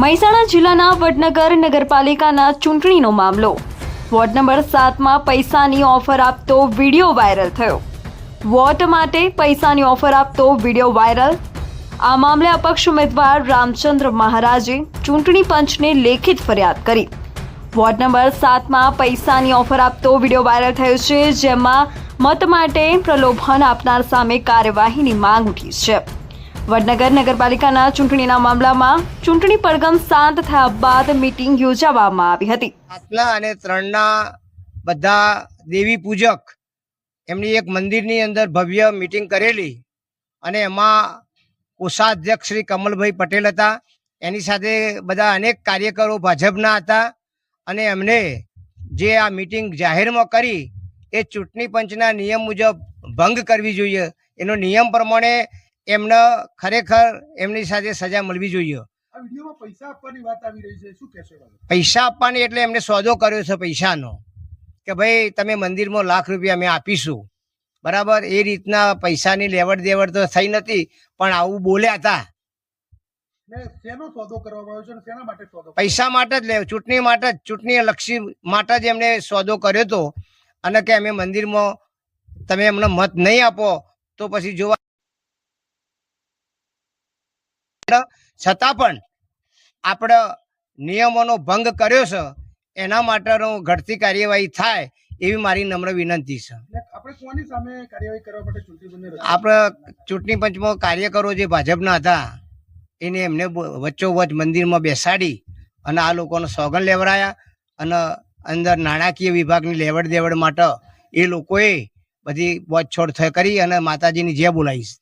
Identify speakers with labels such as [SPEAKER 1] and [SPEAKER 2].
[SPEAKER 1] મહેસાણા જિલ્લાના વડનગર નગરપાલિકાના ચૂંટણીનો મામલો. વોર્ડ નંબર સાતમાં પૈસાની ઓફર આપતો વીડિયો વાયરલ થયો. વોટ માટે પૈસાની ઓફર આપતો વીડિયો વાયરલ. આ મામલે અપક્ષ ઉમેદવાર રામચંદ્ર મહારાજે ચૂંટણી પંચને લેખિત ફરિયાદ કરી. વોર્ડ નંબર સાતમાં પૈસાની ઓફર આપતો વીડિયો વાયરલ થયો છે, જેમાં મત માટે પ્રલોભન આપનાર સામે કાર્યવાહીની માંગ ઉઠી છે. વડનગર નગરપાલિકાના ચૂંટણીના મામલામાં ચૂંટણી પડગમ શાંત થયા બાદ મીટિંગ યોજાવામાં આવી હતી.
[SPEAKER 2] આટલા અને ત્રણના બધા દેવી પૂજક એમની એક મંદિરની અંદર ભવ્ય મીટિંગ કરેલી અને એમાં કોષાધ્યક્ષ શ્રી કમલભાઈ પટેલ હતા. એની સાથે બધા અનેક કાર્યકરો ભાજપના હતા અને એમને જે આ મીટિંગ જાહેરમાં કરી એ ચૂંટણી પંચના નિયમ મુજબ ભંગ કરવી જોઈએ. એનો નિયમ પ્રમાણે એમને ખરેખર એમની સાથે સજા મળવી જોઈએ.
[SPEAKER 3] પૈસા આપવાની
[SPEAKER 2] એટલે એમને સોદો કર્યો છે પૈસાનો. કે ભાઈ તમે મંદિરમાં લાખ રૂપિયા અમે આપીશું. બરાબર? એ રીતના પૈસાની લેવડ દેવડ તો થઈ નથી પણ આવું બોલ્યા હતા. પૈસા માટે જ લે ચૂંટણી માટે જ ચૂંટણી લક્ષી માટે જ એમને સોદો કર્યો હતો. અને કે અમે મંદિરમાં તમે એમને મત નહીં આપો તો પછી જોવા છતાં પણ આપણે નિયમોનો ભંગ કર્યો છે એના માટેનો ઘટતી કાર્યવાહી થાય એવી મારી નમ્ર વિનંતી છે. આપણે ચૂંટણી પંચમાં કાર્યકરો જે ભાજપના હતા એને એમને બ- વચ્ચોવચ મંદિરમાં બેસાડી અને આ લોકોનો સોગન લેવડાયા અને અંદર નાણાકીય વિભાગની લેવડ દેવડ માટે એ લોકોએ બધી બોછોડ થઈ કરી અને માતાજીની જે બોલાવી છે.